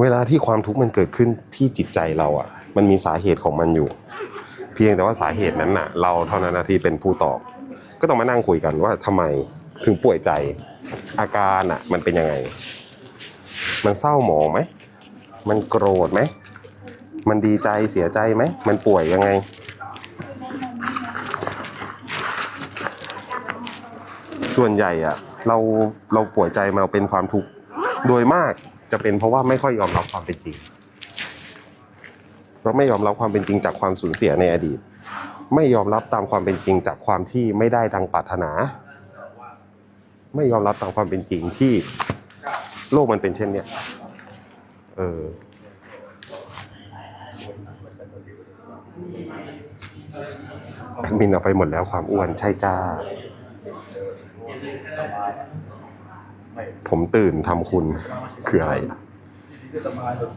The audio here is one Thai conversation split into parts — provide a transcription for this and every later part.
เวลาที่ความทุกข์มันเกิดขึ้นที่จิตใจเราอะ มันมีสาเหตุของมันอยู่ เพียงแต่ว่าสาเหตุนั้นน่ะ เราเท่านั้นนะที่เป็นผู้ตอบ ก็ต้องมานั่งคุยกันว่าทำไมถึงป่วยใจ อาการอะ มันเป็นยังไง มันเศร้าหมองไหมมันโกรธไหมมันดีใจเสียใจไหมมันป่วยยังไงส่วนใหญ่อะเราเราป่วยใจมาเราเป็นความทุกข์โดยมาก จะเป็นเพราะว่าไม่ค่อยยอมรับความเป็นจริงเราไม่ยอมรับความเป็นจริงจากความสูญเสียในอดีต ไม่ยอมรับตามความเป็นจริงจากความที่ไม่ได้ดังปรารถนา ไม่ยอมรับตามความเป็นจริงที่โลกมันเป็นเช่นเนี้ยเออแอดมินเอาไปหมดแล้วความอ้วนใช่จ้า ผมตื่นทำคุณคืออะไร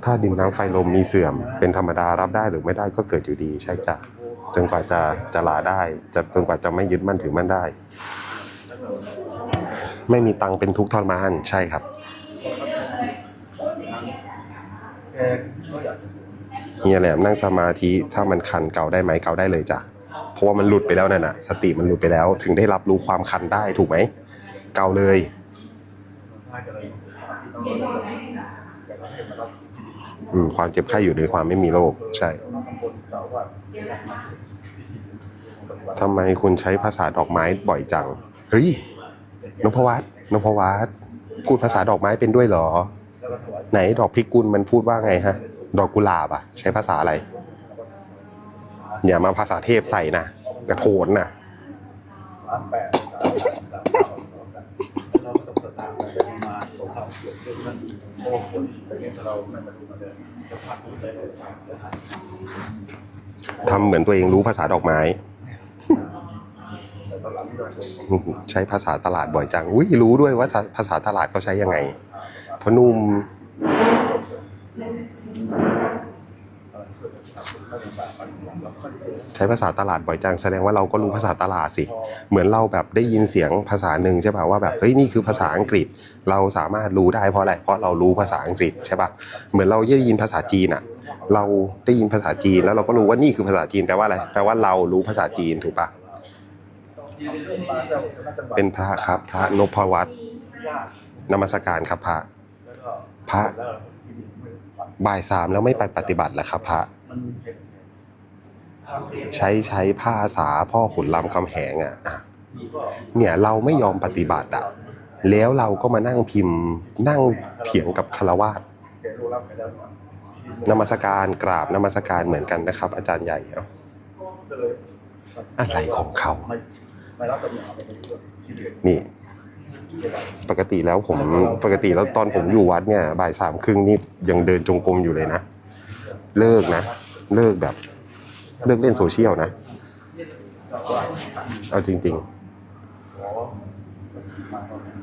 ถ้าดินน้ำไฟลมมีเสื่อม เป็นธรรมดารับได้หรือไม่ได้ก็เกิดอยู่ดีใช่จ้ะจนกว่าจะจะลาได้จะจนกว่าจะไม่ยึดมั่นถือมั่นได้ ไม่มีตังเป็นทุกข์ทรมานใช่ครับเฮียแหลมนั่งสมาธิถ้ามันคันเกาได้ไหมเกาได้เลยจ้ะเพราะว่ามันหลุดไปแล้วนั่นน่ะ สติมันหลุดไปแล้ว ถึงได้รับรู้ความคันได้ถูกไหมเกาเลย น่าจะเลยที่ต้องรออยากให้มารับอืมความเจ็บไข้อยู่ในความไม่มีโรคใช่น้องตำบลกล่าวว่าทำไมคุณใช้ภาษาดอกไม้บ่อยจัง เฮ้ยนพวัตนพวัตพูดภาษาดอกไม้เป็นด้วยเหรอ ไหนดอกพิกุลมันพูดว่าไงฮะ ดอกกุหลาบอะใช้ภาษาอะไร อย่ามาภาษาเทพใส่นะกระโถนนะล้านแปดล้านสามล้านเก้า ตกข่าวเกี่ยวเรื่องนั้นโอ้คนแต่เนี่ยเราไม่มาดูมาเลยจะผ่านได้เลยผ่านเสียหายทำเหมือนตัวเองรู้ภาษาดอกไม้ แต่ตอนหลังที่เราส่งใช้ภาษาตลาดบ่อยจัง อุ้ยรู้ด้วยว่าภาษาตลาดเขาใช้ยังไงพอนุ่มช่วยกันทำให้มันแบบมันเราค่อยๆ ใช้ภาษาตลาดบ่อยจังแสดงว่าเราก็รู้ภาษาตลาดสิ เหมือนเราแบบได้ยินเสียงภาษาหนึ่งใช่ป่ะว่าแบบเฮ้ยนี่คือภาษาอังกฤษ เราสามารถรู้ได้เพราะอะไรเพราะเรารู้ภาษาอังกฤษใช่ป่ะเหมือนเราได้ยินภาษาจีนอะ เราได้ยินภาษาจีนแล้วเราก็รู้ว่านี่คือภาษาจีนแปลว่าอะไรแปลว่าเรารู้ภาษาจีนถูกป่ะเป็นพระครับ พระนพวัตรนมัสการครับพระ พระบ่ายสามแล้วไม่ไปปฏิบัติเหรอครับพระ ใช้ใช้ภาษาพ่อขุนรามคำแหงอะอะเนี่ยเราไม่ยอมปฏิบัติอะแล้วเราก็มานั่งพิมพ์นั่งเถียงกับคารวาสนมัสการกราบนมัสการเหมือนกันนะครับ อาจารย์ใหญ่เอาอะไรของเขา นี่ ปกติแล้วผมปกติแล้วตอนผมอยู่วัดเนี่ยบ่ายสามครึ่งนี่ยังเดินจงกรมอยู่เลยนะ เลิกนะ เลิกแบบ เลิกเล่นโซเชียลนะ เอาจริง ๆ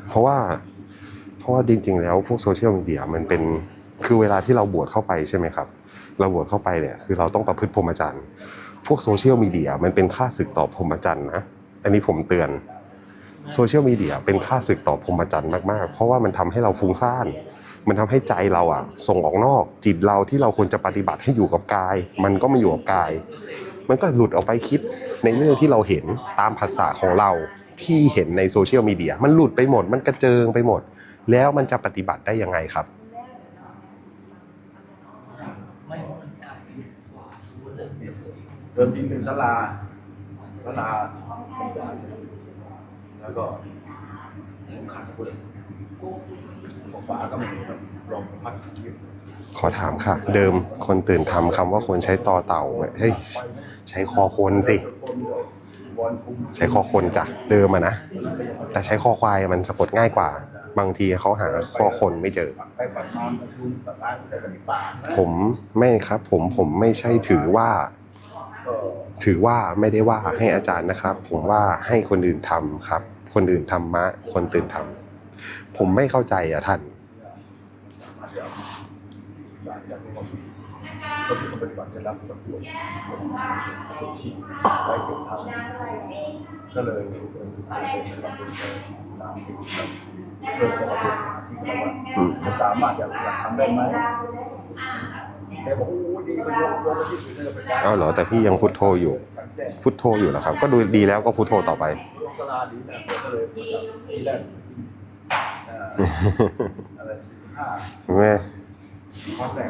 เพราะว่า เพราะว่าจริง ๆ แล้วพวกโซเชียลมีเดียมันเป็นคือเวลาที่เราบวชเข้าไปใช่ไหมครับ เราบวชเข้าไปเนี่ยคือเราต้องประพฤติพรหมจรรย์พวกโซเชียลมีเดียมันเป็นค่าศึกต่อพรหมจรรย์นะอันนี้ผมเตือนโซเชียลมีเดียเป็นค่าศึกต่อพรหมจรรย์มากๆ เพราะว่ามันทำให้เราฟุ้งซ่าน มันทำให้ใจเราอะส่งออกนอก จิตเราที่เราควรจะปฏิบัติให้อยู่กับกาย มันก็ไม่อยู่กับกาย มันก็หลุดออกไปคิดในเรื่องที่เราเห็นตามภาษาของเราที่เห็นในโซเชียลมีเดียมันหลุดไปหมด มันกระเจิงไปหมด แล้วมันจะปฏิบัติได้ยังไงครับเดิมทีเป็นศาลาศาลาแล้วก็ ขันกูเลยฝาก็ไม่มีลองพัดขอถามค่ะ เดิมคนตื่นทำคำว่าควรใช้ต่อเต่าเฮ้ยใช้คอคนสิ ใช้คอคนจ้ะเดิมอะนะ แต่ใช้คอควายมันสะกดง่ายกว่า บางทีเขาหาคอคนไม่เจอ ผมไม่ครับ ผมผมไม่ใช่ถือว่า ถือว่าไม่ได้ว่าให้อาจารย์นะครับ ผมว่าให้คนอื่นทำครับ คนอื่นทำมะ คนตื่นทำผมไม่เข้าใจอะท่านอาจจะสารจากคนคนที่เขาปฏิบัติจะรับประกวดสุขีไว้เก็บทำก็เลยเป็นเป็นเป็นเป็นสามปีเชิญจะมาเป็นที่เขาว่าอืมจะสามารถอยากอยากทำได้ไหมแต่บอกโอ้ดีมันยกยกมาที่อื่นเลยไปได้อ้าวเหรอแต่พี่ยังพุทโธอยู่ พุทโธอยู่นะครับ ก็ดูดีแล้วก็พุทโธต่อไปลง สลาดีนะก็เลยที่แรกเอ่ออะไรสิบห้าแม่ข้อแรก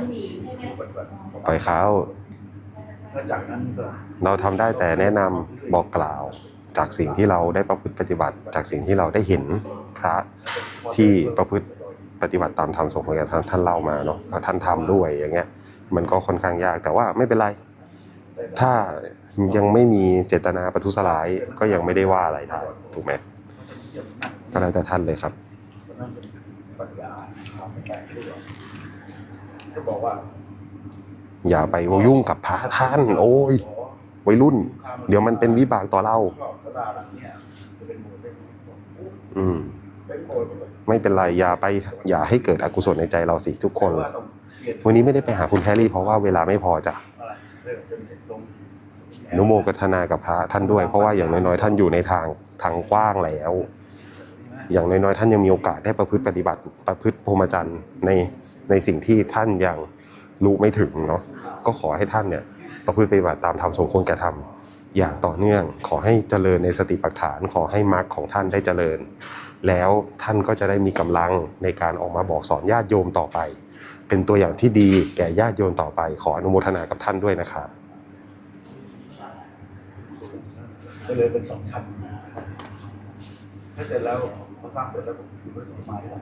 ปฏิบัติปล่อยเขาจากนั้นเราทำได้แต่แนะนำบอกกล่าวจากสิ่งที่เราได้ประพฤติปฏิบัติ จากสิ่งที่เราได้เห็นพระที่ประพฤติปฏิบัติตามธรรมสมควรกับท่านท่านเล่ามาเนาะท่านทำด้วยอย่างเงี้ย มันก็ค่อนข้างยากแต่ว่าไม่เป็นไร ถ้า ยังไม่มีเจตนาประทุษร้ายก็ยังไม่ได้ว่าอะไรได้ถูกไหมก็แล้วแต่ท่านเลยครับอย่าไปยุ่งกับพระท่าน โอ้ยวัยรุ่น เดี๋ยวมันเป็นวิบากต่อเราชอบสลาหลังเนี่ยจะเป็นโมเป็นอืมไม่เป็นไรอย่าไป อย่าให้เกิดอกุศลในใจเราสิทุกคน วันนี้ไม่ได้ไปหาคุณแพรรี่เพราะว่าเวลาไม่พอจ้ะ อนุโมกทนากับพระท่านด้วย เพราะว่าอย่างน้อยๆ ท่านอยู่ในทางทางกว้างแล้ว อย่างน้อยๆ ท่านยังมีโอกาสได้ประพฤติปฏิบัติประพฤติพรหมจรรย์ในในสิ่งที่ท่านยังรู้ไม่ถึงเนาะก็ขอให้ท่านเนี่ยประพฤติปฏิบัติตามธรรมสมควรแก่ธรรมอย่างต่อเนื่อง ขอให้เจริญในสติปัฏฐาน ขอให้มรรคของท่านได้เจริญ แล้วท่านก็จะได้มีกำลังในการออกมาบอกสอนญาติโยมต่อไป เป็นตัวอย่างที่ดีแก่ญาติโยมต่อไป ขออนุโมทนากับท่านด้วยนะครับ ก็เลยเป็นสองชั้นถ้าเสร็จแล้วพอสร้างเสร็จแล้วผมถือไว้สองไม้แล้ว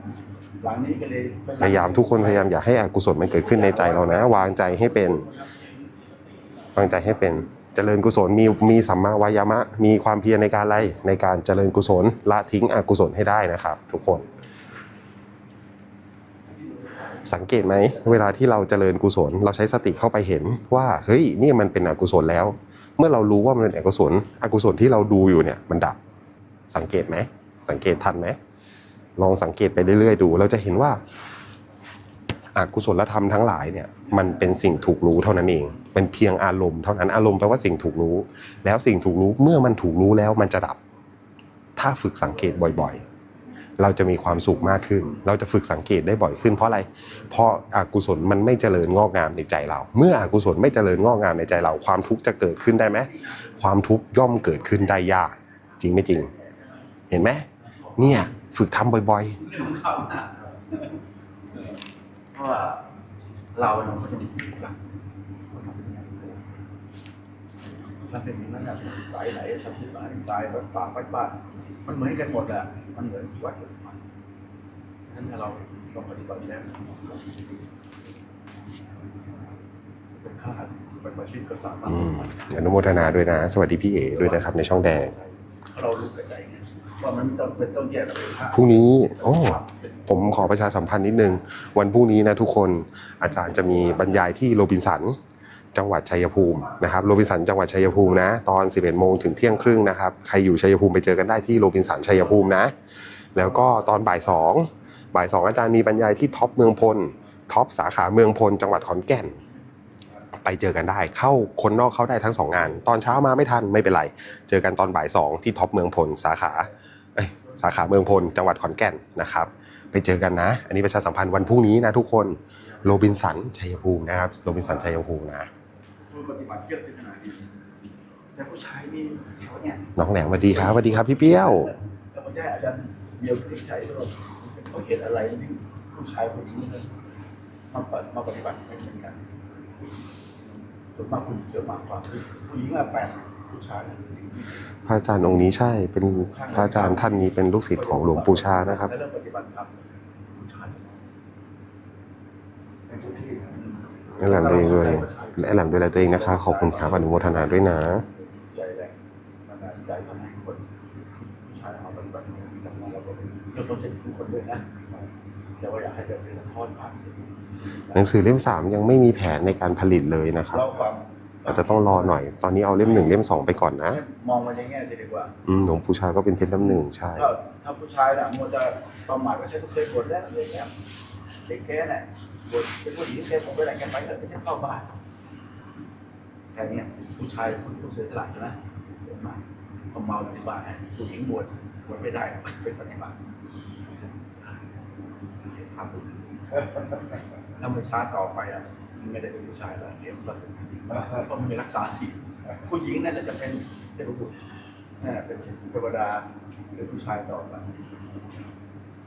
หลังนี้ก็เลยเป็นพยายามทุกคนพยายามอย่าให้อกุศลมันเกิดขึ้นในใจเรานะ วางใจให้เป็น วางใจให้เป็น เจริญกุศลมีมีสัมมาวายามะ มีความเพียรในการอะไรในการเจริญกุศลละทิ้งอกุศลให้ได้นะครับ ทุกคน สังเกตไหมเวลาที่เราเจริญกุศล เราใช้สติเข้าไปเห็นว่าเฮ้ยนี่มันเป็นอกุศลแล้ว เมื่อเรารู้ว่ามันเป็นอกุศลอกุศลที่เราดูอยู่เนี่ย มันดับ สังเกตไหมสังเกตทันไหมลองสังเกตไปเรื่อยๆดู เราจะเห็นว่าอกุศลธรรมทั้งหลายเนี่ยมันเป็นสิ่งถูกรู้เท่านั้นเอง เป็นเพียงอารมณ์เท่านั้นอารมณ์แปลว่าสิ่งถูกรู้ แล้วสิ่งถูกรู้เมื่อมันถูกรู้แล้วมันจะดับ ถ้าฝึกสังเกตบ่อยๆ เราจะมีความสุขมากขึ้น เราจะฝึกสังเกตได้บ่อยขึ้น เพราะอะไร เพราะอกุศลมันไม่เจริญงอกงามในใจเรา เมื่ออกุศลไม่เจริญงอกงามในใจเรา ความทุกข์จะเกิดขึ้นได้ไหมความทุกข์ย่อมเกิดขึ้นได้ยาก จริงไม่จริง เห็นไหมเนี่ยฝึกทำบ่อยเรื่องข้าวหน้าเพราะว่าเราเนี่ยเขาจะมีหลักถ้าเป็นอย่างนั้นน่ะสายไหนทำที่สายสายแบบปากไปบ้านมันเหมือนกันหมดอะ มันเหมือนวัดเหมือนมันนั้นถ้าเราต้องปฏิบัติแล้วเป็นข้าเป็นอาชีพก็สามารๆถอืมอนุโมทนาด้วยนะ สวัสดีพี่เอด้วยนะครับ ในช่องแดง เรารู้กระใจไงว่ามันต้องเป็นต้องแยกเป็นภาคพรุ่งนี้ โอ้ ผมขอประชาสัมพันธ์นิดนึง วันพรุ่งนี้นะทุกคน อาจารย์จะมีบรรยายที่โรบินสัน จังหวัดชัยภูมินะครับโรบินสันจังหวัดชัยภูมินะตอน 11โมงถึงเที่ยงครึ่งนะครับใครอยู่ชัยภูมิไปเจอกันได้ที่โรบินสันชัยภูมินะ แล้วก็ตอนบ่ายสองบ่ายสองอาจารย์มีบรรยายที่ท็อปเมืองพลท็อปสาขาเมืองพลจังหวัดขอนแก่น ไปเจอกันได้เข้าคนนอกเข้าได้ทั้งสองงาน ตอนเช้ามาไม่ทันไม่เป็นไร เจอกันตอนบ่ายสองที่ท็อปเมืองพลสาขาสาขาเมืองพลจังหวัดขอนแก่นนะครับ ไปเจอกันนะ อันนี้ประชาสัมพันธ์วันพรุ่งนี้นะทุกคนโรบินสันชัยภูมินะครับโรบินสันชัยภูมินะ ผู้ปฏิบัติเยอะเป็นขนาดนี้แต่ผู้ชายนี่เขาเนี่ยน้องแหลมสวัสดีครับสวัสดีครับพี่เปี้ยวแต่ไม่ใช่อาจารย์เดียวที่ใช้ตลอดเขาเห็นอะไรที่ผู้ชายผู้หญิงมันมาปฏิมาปฏิบัติไม่เหมือนกันส่วนมากผู้หญิงเยอะมากกว่าผู้หญิงอะแปดผู้ชายอะพระอาจารย์องค์นี้ใช่ เป็นพระอาจารย์ท่านนี้เป็นลูกศิษย์ของหลวงปู่ชานะครับ และเรื่องปฏิบัติธรรมผู้ชายในทุกที่แหลมด้วยด้วย และแหลมด้วยแลตัวเองนะคะ ขอบคุณครับอนุโมทนาด้วยนะใจแรงมันดาลใจทำให้คนผู้ชายมาปฏิบัติจากนั้นเราก็เราต้องเจ็บทุกคนด้วยนะแต่ว่าอยากให้เกิดเป็นสะท้อนผ่านหนังสือเล่มสามยังไม่มีแผนในการผลิตเลยนะครับเราฟังอาจจะต้องรอหน่อย ตอนนี้เอาเล่มหนึ่งเล่มสองไปก่อนนะ มองมันในแง่ดีกว่า อืมหลวงปู่ชาก็เป็นเพชรน้ำหนึ่งใช่ ถ้าถ้าผู้ชายน่ะมัวจะประมาทก็ใช้ทุกเคยผลแล้วอะไรเงี้ยเด็กแก่เนี่ยบวชเป็นผู้หญิงแกผมไปไหนแกไปเถอะไม่ใช่เข้าบ้าน แค่นี้ผู้ชายคนผู้เสียสละใช่ไหมเสียมาพอเมาอยู่ที่บ้านให้ผู้หญิงบวชบวชไม่ได้เป็นปฏิบัติทำถ้าไม่ช้าต่อไปอะมันไม่ได้เป็นผู้ชายแล้วเดี๋ยวมันเป็นผู้หญิงเพราะมันไม่รักษาศีลผู้หญิงนั่นแหละจะเป็นเป็นผู้บุตรนั่นแหละเป็นเทวดาหรือผู้ชายต่อไป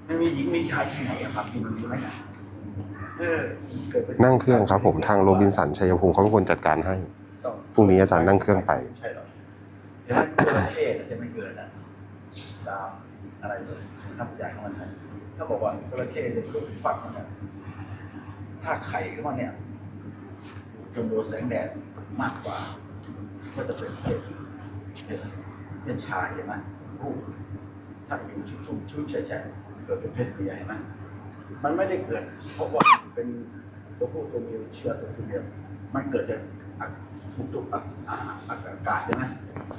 ไม่มีหญิงมีชายที่ไหนครับมีมันมีไหมนะนั่งเครื่องครับผมทางโรบินสันชัยภูมิเขาเป็นคนจัดการให้ พรุ่งนี้อาจารย์นั่งเครื่องไป ใช่หรอกเดี๋ยวนั้นจระเข้จะไม่เกิดนะดาวอะไรเลยถ้าผู้ใหญ่ของมันให้ถ้าบอกว่าจระเข้จะเกิดฝักมันเนี่ยถ้าไข่ขึ้นมาเนี่ยจนโดนแสงแดดมากกว่า ก็จะเป็นเพศเป็นเป็นชายเห็นไหมผู้ถ้าอยู่ชุ่มๆชุ่มแฉะๆเกิดเป็นเพศเมียเห็นไหมมันไม่ได้เกิดเพราะว่าเป็นตัวผู้ตัวเมียเชื้อตัวผู้เดียวมันเกิดจากอัก ทุกตุกอักอากาศใช่ไหม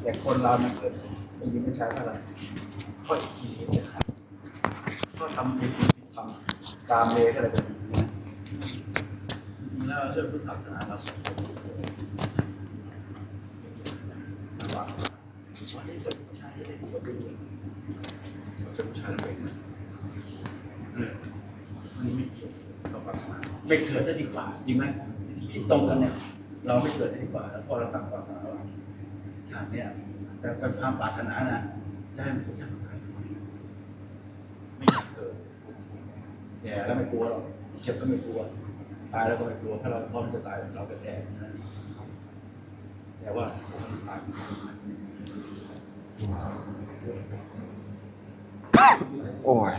แต่คนเรามันเกิดเป็นหญิงเป็นชายเพราะอะไรเพราะอีกทีเนี่ยครับก็ทำผิดทำตามเลก็เลยเป็นอย่างนี้นะจริงๆแล้วเรื่อพุทธศาสนาเราสอนว่าวันนี้เป็นผู้ชายจะได้อยู่กับผู้หญิงเป็นผู้ชายเป็นนะเอออันนี้ไม่เกี่ยวกับปัญหาไม่เกิดจะดีกว่าจริงไหมที่คิดตรงกันเนี่ย เราไม่เกิดจะดีกว่าแล้วพอเราตั้งความปรารถนาว่าชาติเนี่ยแต่เป็นความปรารถนานะจะให้มันเป็นชาติสุดท้ายไม่อยากเกิดแก่แล้วไม่กลัวหรอกเจ็บก็ไม่กลัวตายแล้วก็ไม่กลัวถ้าเราพร้อมจะตายเราก็แก่นะแต่ว่าตายโอ้ย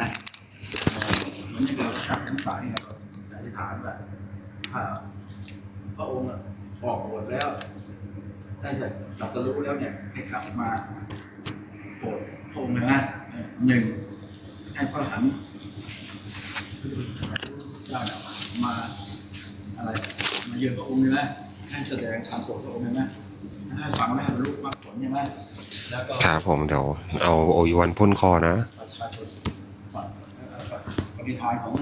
นะมันนี่เราทำทั้งสายนี่เราอธิษฐานแบบถ้าพระองค์ออกบวชแล้วถ้าจะตรัสรู้แล้วเนี่ยให้กลับมาโปรดพระอ งค์เลยนะหนึ่งให้พระหันเจ้าเนี่ยมาอะไร มาเยือนพระองค์เลยนะให้แสดงธรรมโปรดพระองค์เลยนะให้ฟังแล้วให้บรรลุมรรคผลใช่ไหมแล้วก็ครับผมเดี๋ยวเอาโอวันพ่นคอนะประชาชนฝั่งปฏิทานของ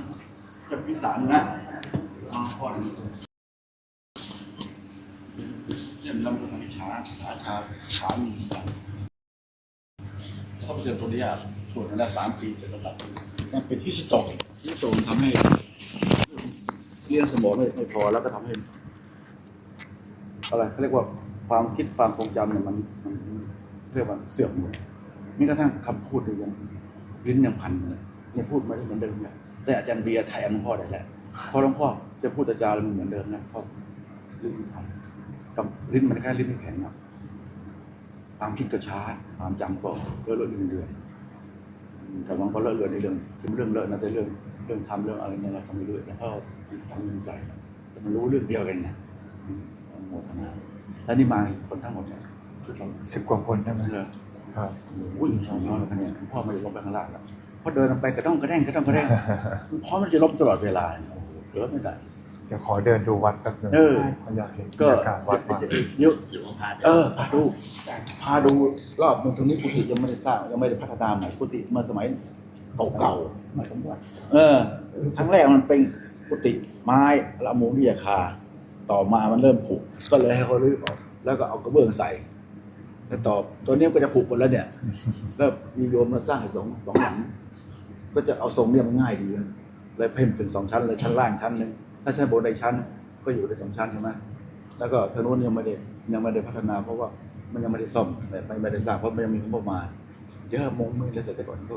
เจ้าพิสารนะมาพ่อนเจ้าลำดับวิชาสาชาสามีกั นต้องเจอตัวนี้อะส่วนนั้นละสามปีเป็นระดับมันเป็นที่สตอกที่สตอกทำให้เลี้ยงสมองไม่ไม่พอแล้วก็ทำให้อะไรเขาเรียกว่าความคิดความทรงจำเนี่ยมันมันเรียกว่าเสื่อมหมดแม้กระทั่งคำพูดเนี่ยยังลิ้นยังพันเลยยังพูดไม่ได้เหมือนเดิมเลยแต่อาจารย์เบียร์ไทยอันหลวงพ่อได้แหละพราะหลวงพ่อจะพูดอาจารย์มันเหมือนเดิมนะเพราะลิ้นมันพันกับลิ้นมันแค่ลิ้นมันแข็งอะ ความคิดก็ช้าความจำก็เลอะเลอะเดือนเดือนแต่บางคนเลอะเลือนในเรื่องคือเรื่องเลอะนะแต่เรื่องเรื่องทำเรื่องอะไรเนี่ยเราทำไม่รู้แล้วก็ฟังในใจแต่มันรู้เรื่องเดียวกันนะอืมโมทนาแล้วนี่มาคนทั้งหมดเนี่ยชุดเราสิบกว่าคนได้ไหมเลยครับวิ่งสองสองคะแนนพ่อไม่ได้ลบไปข้างล่างแล้วพอเดินไปกระต้องกระแดงกระต้องกระแดงพ่อมันจะลบตลอดเวลาเนี่ยโอ้โหเหลือไม่ได้ เดี๋ยวขอเดินดูวัดแป๊บนึงเออ อยากเห็นบรก็รยากาศวัดมากเยอะเออพาดูพาดูรอบมันตรงนี้กุฏิยังไม่ได้สร้างยังไม่ได้พัฒนาใหม่กุฏิเมื่อสมัยเก่าๆเออครั้งแรกมันเป็นกุฏิไม้แล้วเอามุ้งที่คา ต่อมามันเริ่มผุก็เลยให้เขารื้อออกแล้วก็เอากระเบื้องใส่แล้วต่อตัวนี้ก็จะผุหมดแล้วเนี่ยแล้วมีโยมมาสร้างให้สองสองหลัง ก็จะเอาทรงเนี่ยมันง่ายดีนะเลยเพิ่มเป็นสองชั้นเลยชั้นล่างชั้นหนึ่ง ถ้าชั้นบนในชั้นก็อยู่ในสองชั้นใช่ไหมแล้วก็ทางนู้นยังไม่ได้ยังไม่ได้พัฒนาเพราะว่ามันยังไม่ได้ซ่อมไม่ไม่ไม่ได้สร้างเพราะมันยังมีงบประมาณเยอะมงมือเลยเสร็จแต่ก่อนก็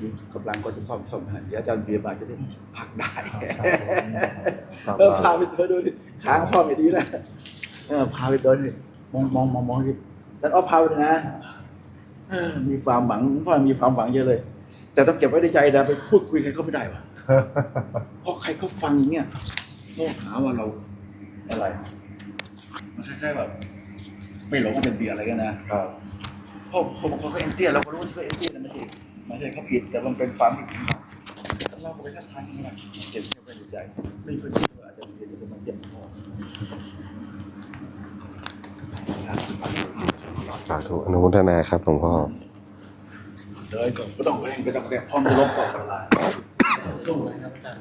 มีกำลังก็จะซ่อมซ่อมให้เดี๋ยวอาจารย์เบียร์บาจะได้พักได้ครับเออพาไปเดินดูดิค้างพ่อไม่ดีแล้วเออพาไปเดินดิมองมองมองมองดิแล้วเอาพาไปเลยนะเออมีความหวังพ่อมีความหวังเยอะเลย แต่ต้องเก็บไว้ในใจนะไปพูดคุยใครก็ไม่ได้ว่ะเพราะใครเขาฟังอย่างเงี้ย เขาหาว่าเราอะไร มันคล้ายๆแบบไม่หลงเป็นเบียร์อะไรกันนะครับเพราเขาบอกเขาก็เอ็นเตี้ยเราก็รู้ว่เขาเอ็นเตี้ยนะไม่ใช่ไม่ใช่เขาผิดแต่มันเป็นความผิดของเราเราก็ไปทักทายกันนะเก็บเข้าไปในใจไม่เคยคิดว่าอาจจะเรียนจะมาเจ็บคอสาธุอนุโมทนาครับหลวงพ่อเลยคนก็ต้องเองก็ต้องเรียกพร้อมจะลบต่อเวลา สู้เลยครับอาจารย์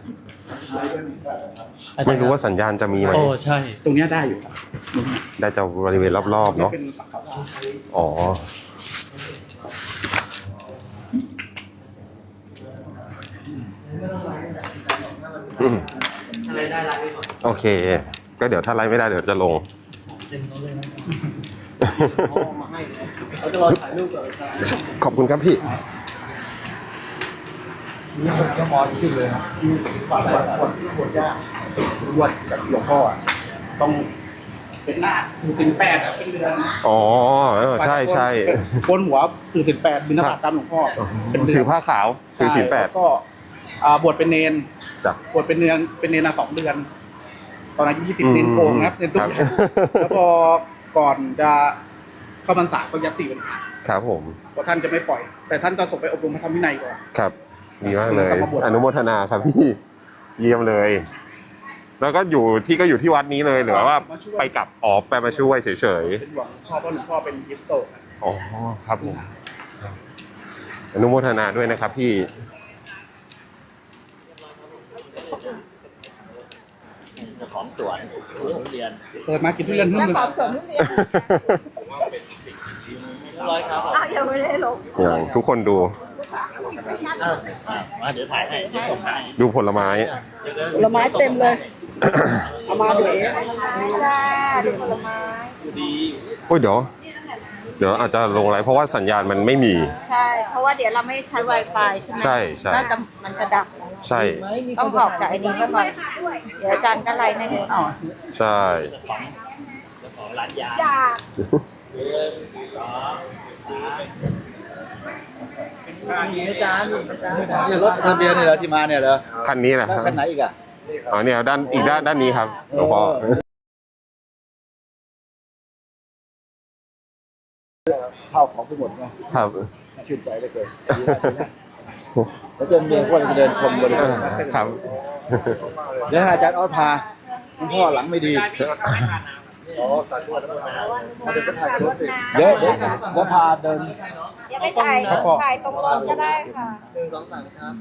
ใช้ก็มีได้ครับไม่รู้ว่าสัญญาณจะมีไหมโอ้ใช่ ตรงเนี้ยได้อยู่ครับตรงเนี้ยได้จะบริเวณรอบๆเนาะเป็นสังขารอ๋ออืมอะไรได้ไลน์ไปก่อนโอเค ก็เดี๋ยวถ้าไลฟ์ไม่ได้เดี๋ยวจะลง เต็มโน้ตเลยนะเขาเอามาให้เขาจะรอถ่ายรูปกับอาจารย์ ขอบคุณครับพี่ นี่ผมก็มอนขึ้นเลยครับบวชบวชบวชยากบวชกับหลวงพ่ออะต้องเป็นหน้าถือสินแปดอะเป็นเดือนอ๋อเออใช่ใช่ บนหัวถือสินแปดบิณฑบาตตามหลวงพ่อเป็นเดืถือผ้าขาวถือศีลแปดล้วก็อ่าบวชเป็นเนนจ้ะบวชเป็นเนนเป็นเนนมาสองเดือน ตอนอายุยี่สิบอืมเนนโกงครับเนนตุ้ครัมบแล้วพอก่อนจะเข้าพรรษาก็ยัตติเป็นพระครับผม เพราะท่านจะไม่ปล่อย แต่ท่านจะส่งไปอบรมพระธรรมวินัยก่อน ครับ ดีมากเลยกลับมาบวชอนุโมทนาครับพี่เยี่ยมเลย แล้วก็อยู่ที่ก็อยู่ที่วัดนี้เลยหรือว่าไปกลับออกไปมาช่วยเฉยเป็นหลวงพ่อเพราะหลวงพ่อเป็นยิสโตครับๆอ๋อครับผมอนุโมทนาด้วยนะครับพี่ของสวนของเรียนเปิดมากินทุเรียนหึ่งหนึ่งของสวนทุเรียนเรียบร้อยครับอ้าวยังไม่ได้ลงอย่างทุกคนดูอ้าว มาเดี๋ยวถ่ายให้เดี๋ยวผมถ่ายดูผลไม้ ผลไม้เต็มเลย เอามาเดี๋ยวเองจ้าดูผลไม้ดีโอ้ยเดี๋ยว เดี๋ยวอาจจะลงไลฟ์เพราะว่าสัญญาณมันไม่มี ใช่ เพราะว่าเดี๋ยวเราไม่ใช้ Wi-Fi ใช่ไหมใช่ใช่ น่าจะมันจะดับใช่ ต้องออกจากไอ้นี้มาก่อน เดี๋ยวอาจารย์ก็ไลน์ในหนูอ้าวใช่ของร้านยาอยากมีอาจารย์มีอาจารย์เนี่ยรถทะเบียนเนี่ยเหรอที่มาเนี่ยเหรอคันนี้แหละแล้วคันไหนอีกอะ อ๋อเนี่ยด้านอีกด้านด้านนี้ครับหลวงพ่อข้าวของไปหมดไงครับชื่นใจเหลยเกินดีมากเลยนะแล้วเจะเมียก็จะเดินชมบริเวณครับ เดี๋ยวให้อาจารย์ออสพาคุณพ่อหลังไม่ดี เดี๋ยวเดี๋ยวเดี๋ยวพาเดินอย่าไปถ่ายถ่ายตรงรถก็ได้ค่ะหนึ่งสองสามครับ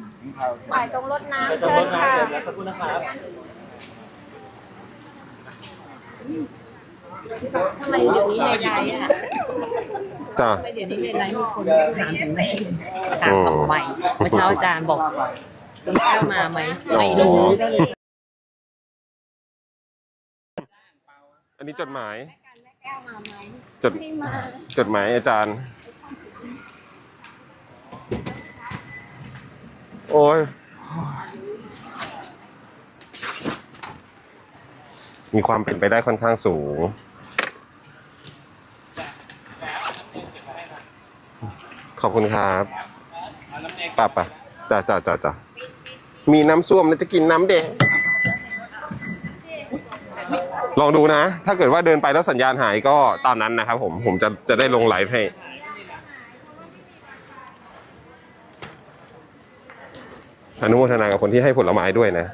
ถ่ายตรงรถน้ำไปตรงเชิรญถนะค่ะเดี๋ยวขอบคุณนะครับทำไมเดี๋ยวนี้ในไลน์อะจ้ะทำไมเดี๋ยวนี้ในไลน์มีคนถามถึงแม่ถามทำไมเมื่อเช้าอาจารย์บอกคุณแก้วมาไหมไม่รู้ อันนี้จดหมาย แก้วมาไหมจด ไม่มาจดหมายอาจารย์ โอ้ย มีความเป็นไปได้ค่อนข้างสูง ขอบคุณครับป่ะป่ะจ้ะจ้ะจ้ะจ้ะมีน้ำส้วมแล้วจะกินน้ำเด็ก ลองดูนะ ถ้าเกิดว่าเดินไปแล้วสัญญาณหายก็ตามนั้นนะครับผม ผมจะจะได้ลงไลฟ์ให้ อนุโมทนากับคนที่ให้ผลไม้ด้วยนะ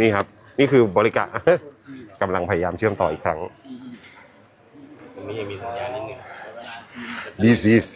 นี่ครับ นี่คือบริการกำลังพยายามเชื่อมต่ออีกครั้ง This is